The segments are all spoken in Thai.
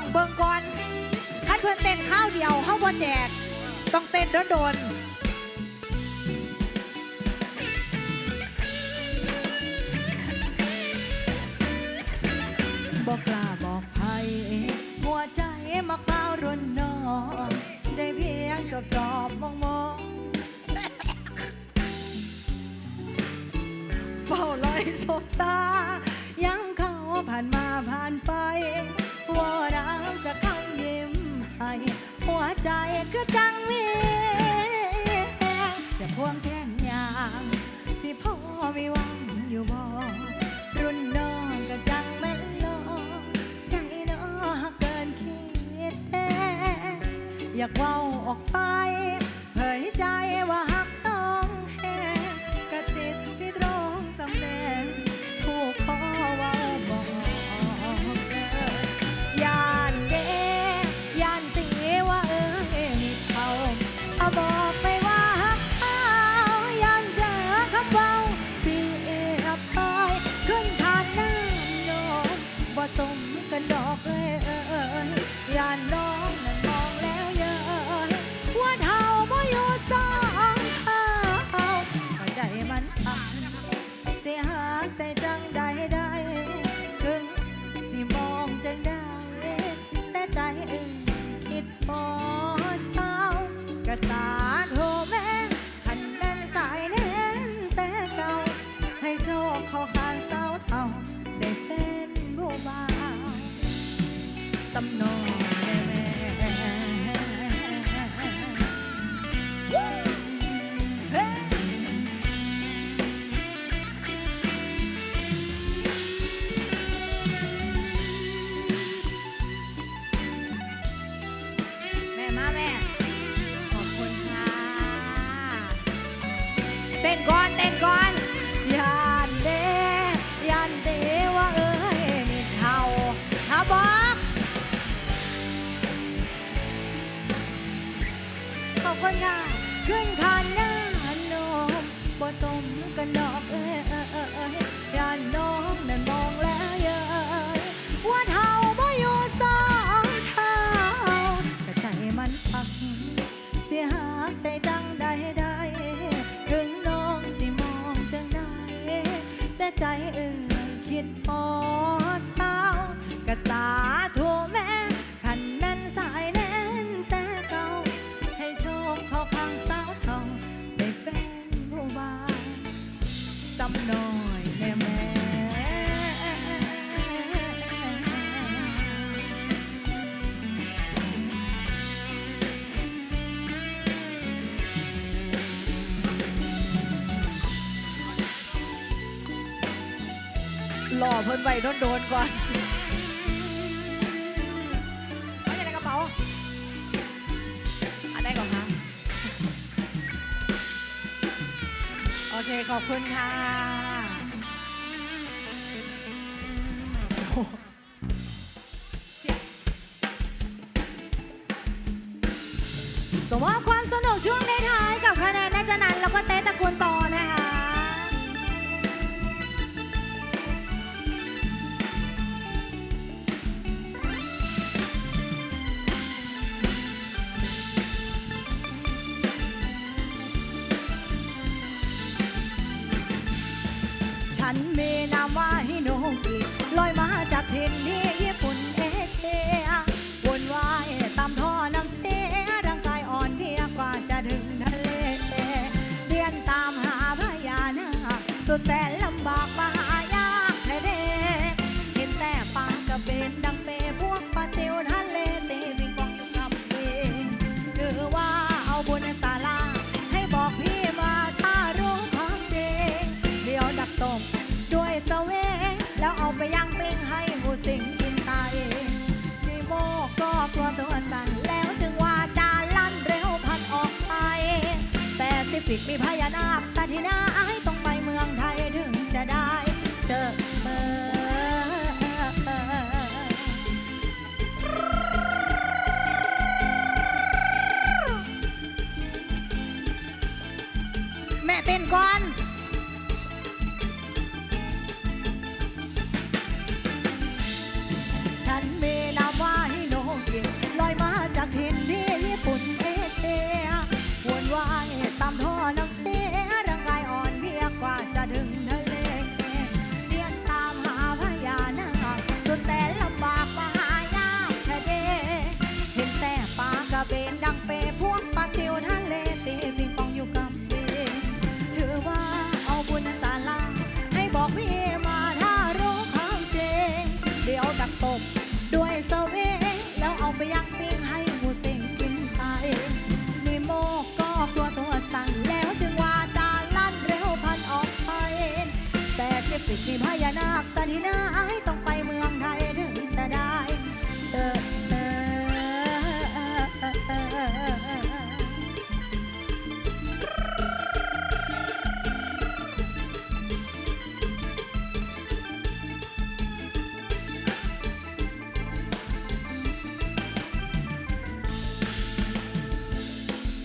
องเบิ่งก่อนคันเพิ่นเต้นข้าวเดียวเฮาบ่แจก ต้องเต้นโดนๆบอกกล้าบอกใครหัวใจมักเฝ้ารนนองได้เพียงจอบจอบมองมองเฝ้าลอยสบตา ใจก็จัำนองแม่แม่มาแม่ ค่ะขึ้นขานหน้าโนมบ่สมกันดอกเอ้ยเอ้ยเอ้ยเอ้ยยานน้องนั่นมองแล้วเย้ยว่าเท่าบ่อยู่สองเท่ากระใจมันพัก เสียหากใจจังใดใดถึงน้องสิมองจังใดแต่ใจเอ่ยคิดพอ แม่หล่อเพิ่นไว้โดนๆก่อนเอาอย่างในกระเป๋าอันไหนก่อนคะโอเค ขอบคุณค่ะ สมมติความสนุกช่วงในท้ายกับคะแนนนัจนันแล้วก็เต้ตะกวนต่อนะคะ ฉันมีนามว่าฮิโนกิ ดแสนลำบากมาหายากแท้เด้เห็นแต่ปลากระเบนดังเปพวกปลาซิวทะเลตีปิงปองกับเองคือว่าเอาบุญศาลาให้บอกพี่มาถ้ารู้ความจริงเดี๋ยวดักตบด้วยสเวงแล้วเอาไปย่างปิ้งให้หมูสิงกินตายดีโมก็กลัวตัวสั่นแล้วจึงว่าจาลั่นเร็วพันออกไปแต่สิฟิกมีพญานาค น้าไอต้องไปเมืองไทยถึงจะได้เจอ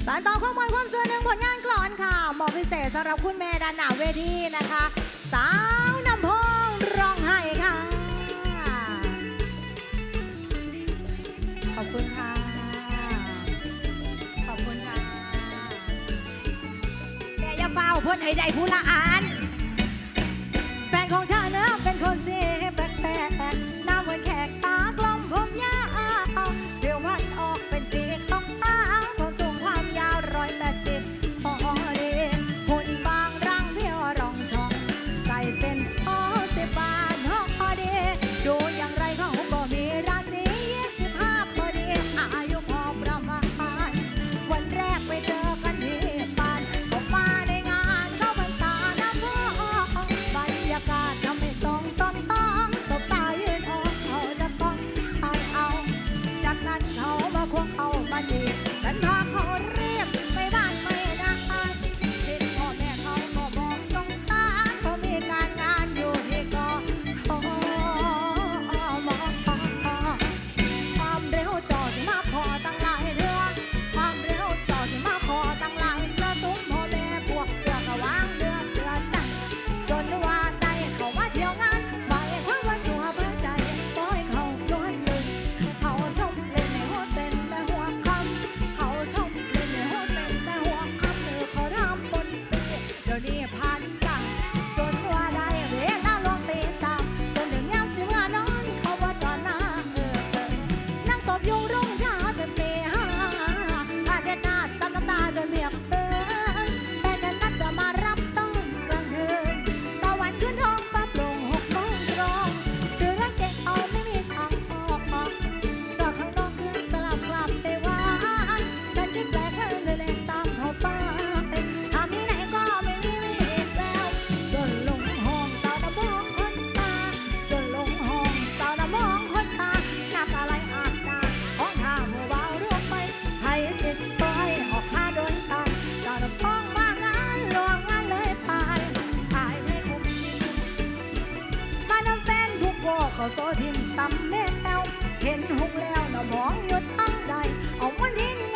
สารต่อข้อมูลความสื่อหนึ่งผลงานกลอนค่ะหมอพิเศษสำหรับคุณแม่ด้านหน้าเวทีนะคะ สาว พ้นให้ได้ผู้ละอาน ข้าโซ่ทิมซ้ำเร็แล้ว เห็นหุกแล้วนะมองหยุดตั้งใดเอาวันทิ้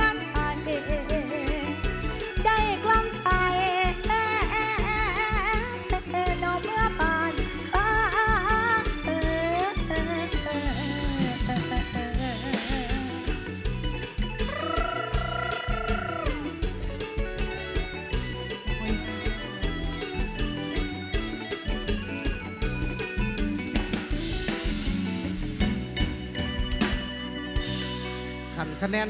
คะแนน